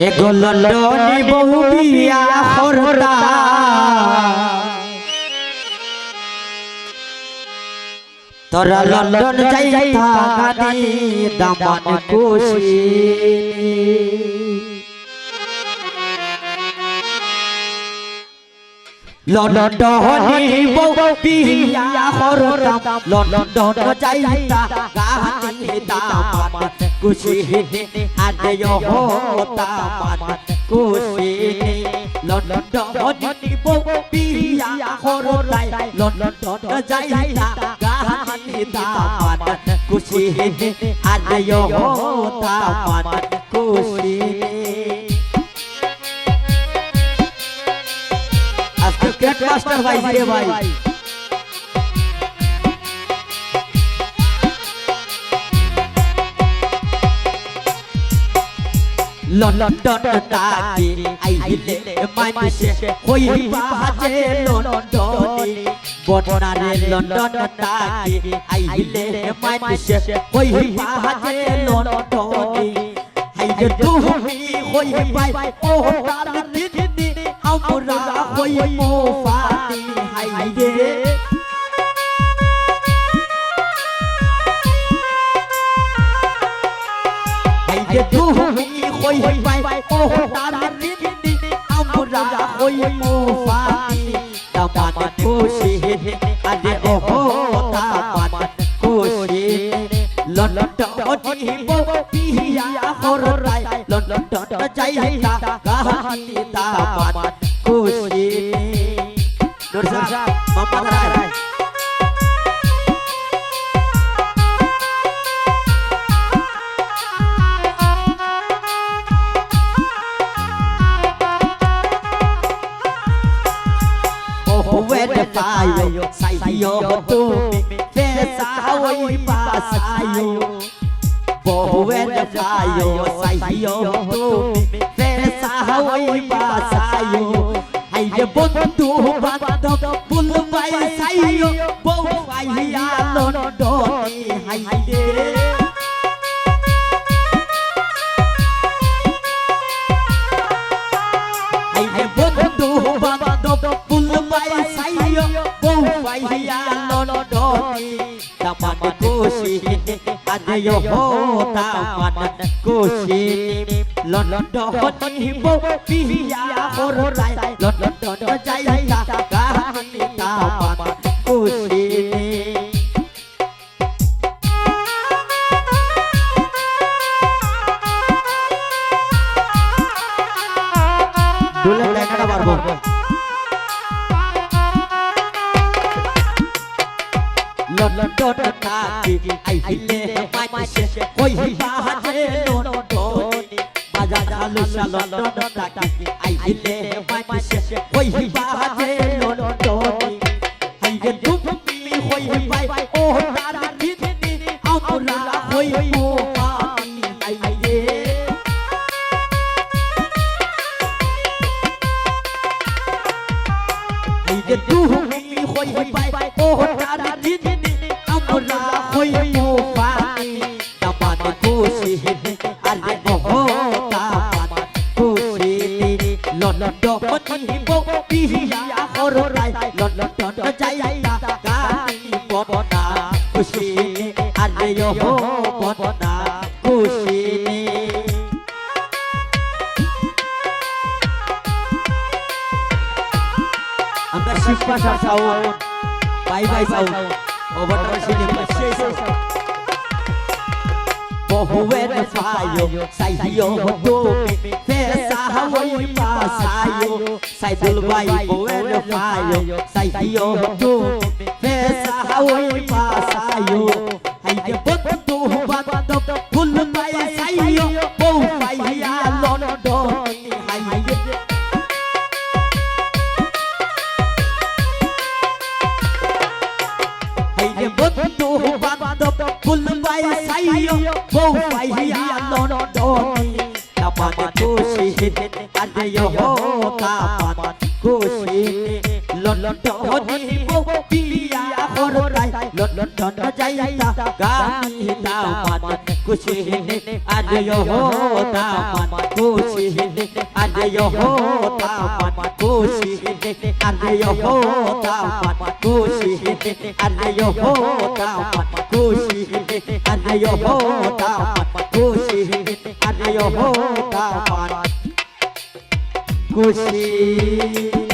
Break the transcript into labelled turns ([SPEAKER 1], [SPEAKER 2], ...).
[SPEAKER 1] এগুলো লনি বহু বিয়া করতা তোরা লন্ডন যাই গানি দামান খুশি লন্ডন বিয়া করতা লন্ডন যাইতা গানি দামান খুশি আরে হতা মান খুশি লন্ডন বিয়া করতাই লন্ডন যাইতা গানি দামান খুশি আরে হতা মান খুশি মাস্টার ভাই রে ভাই। লন্ডন তাকি আইলে মানুষে হইবা যে লন্ডনে। বনারে লন্ডন তাকি আইলে মানুষে হইবা যে লন্ডনে। হাইরে তুমি হইবা ও তার দিদি আমরা হইমো ফাতি হাইরে হাইরে তুমি হইবা ও তার দিদি আমরা হইমো ফাতি তামান খুশি আরে ও তামান খুশি লন্ডন হিবো পিয়া হরাই লন্ডন যাইতা গাহানি তামান খুশি নুরসা মামা রায় fire, sayo tumi, pesa hoy pasayo. When fire, sayo tumi, pesa hoy pasayo. Hay de buntu bando, bulbay sayo, bo fire londoni, hay de. Hay de buntu bando, bulbay sayo, bo fire londoni. Taman kushi, adayo ho taman kushi. দুলের টাকাটা পারব London থাকি আইলে মানুষে কইবা যে London বাজার Alusa London থাকি আইলে মানুষে কইবা যে লন্ডন আইগে তুমি হইবা ও তার দিদি আমরা হইবো পানি আইগে আইগে তুমি হইবা ও তার দিদি আমরা হইবো পানি তামান খুশি যাইতা গানি বনা খুশি আরে ও বনা খুশি আমরা শিবপাশার সাউন্ড বাই বাই সাউন্ড ওভারটা সিনেমা সেই বহুয়ের ফায়ো সাইয়ো তুমি পেশা হই পাসায়ো সাইদুল ভাই বহুয়ের ফায়ো সাইয়ো তুমি পেশা হই পাসায়ো হাইকে বন্ধু বান্ধব ফুল পাই সাইয়ো বহু পাইয়া লন্ডন হাইকে হাইরে বন্ধু বান্ধব ফুল পাই সাইয়ো বউ পাইয়া লন্ডনি তামান খুশি আরে হো তামান খুশি লন্ডনি বউ পিয়া হরাই লন্ডন যাইতা গাইতা মান খুশি আজ হোতা মান খুশি আজ হোতা মান খুশি আজ হোতা মান খুশি আজ হোতা মান খুশি আজ হোতা মান খুশি আজ হোতা মান খুশি।